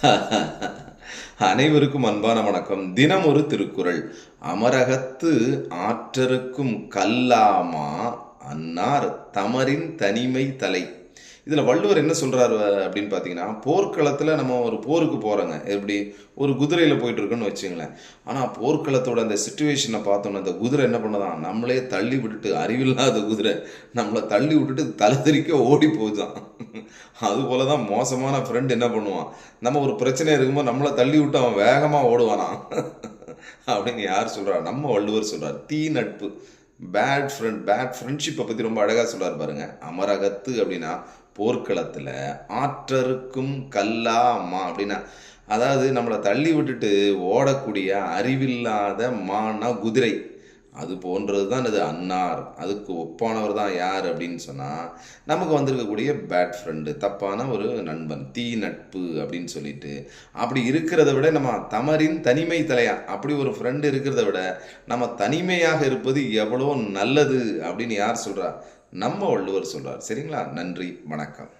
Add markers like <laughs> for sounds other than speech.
<laughs> அனைவருக்கும் அன்பான வணக்கம். தினம் ஒரு திருக்குறள். அமரகத்து ஆற்றருக்கும் கல்லாமா அன்னார் தமரின் தனிமை தலை இதில் வள்ளுவர் என்ன சொல்கிறாரு அப்படின்னு பார்த்தீங்கன்னா போர்க்களத்தில் நம்ம ஒரு போருக்கு போகிறோங்க எப்படி? ஒரு குதிரையில் போயிட்டுருக்குன்னு வச்சுங்களேன். ஆனால் போர்க்களத்தோட அந்த சுச்சுவேஷனை பார்த்தோன்னா அந்த குதிரை என்ன பண்ணதான் நம்மளே தள்ளி விட்டுட்டு அறிவில்லாத குதிரை நம்மளை தள்ளி விட்டுட்டு தலை தெறிக்க ஓடி போகுதான் அதுபோல தான் மோசமான ஃப்ரெண்ட் என்ன பண்ணுவான்? நம்ம ஒரு பிரச்சனை இருக்கும்போது நம்மளை தள்ளி விட்டு அவன் வேகமாக ஓடுவானா? அப்படின்னு யார் சொல்கிறா நம்ம வள்ளுவர் சொல்கிறார் தீ நட்பு பேட் ஃப்ரெண்ட் பேட் ஃப்ரெண்ட்ஷிப்பை பற்றி ரொம்ப அழகாக சொல்லுவார் பாருங்க. அமரகத்து அப்படின்னா போர்க்களத்தில் ஆற்றருக்கும் கல்லா அம்மா அப்படின்னா அதாவது நம்மளை தள்ளி விட்டுட்டு ஓடக்கூடிய அறிவில்லாத மானா குதிரை. அது போன்றது தான் இது அன்னார். அதுக்கு ஒப்பானவர் தான் யார் அப்படின்னு சொன்னால் நமக்கு வந்திருக்கக்கூடிய பேட் ஃப்ரெண்டு தப்பான ஒரு நண்பன் தீ நட்பு அப்படின்னு சொல்லிட்டு அப்படி இருக்கிறத விட நம்ம தமரின் தனிமை தலையா அப்படி ஒரு ஃப்ரெண்டு இருக்கிறத விட நம்ம தனிமையாக இருப்பது எவ்வளோ நல்லது அப்படின்னு யார் சொல்கிறா நம்ம வள்ளுவர் சொல்கிறார் சரிங்களா? நன்றி வணக்கம்.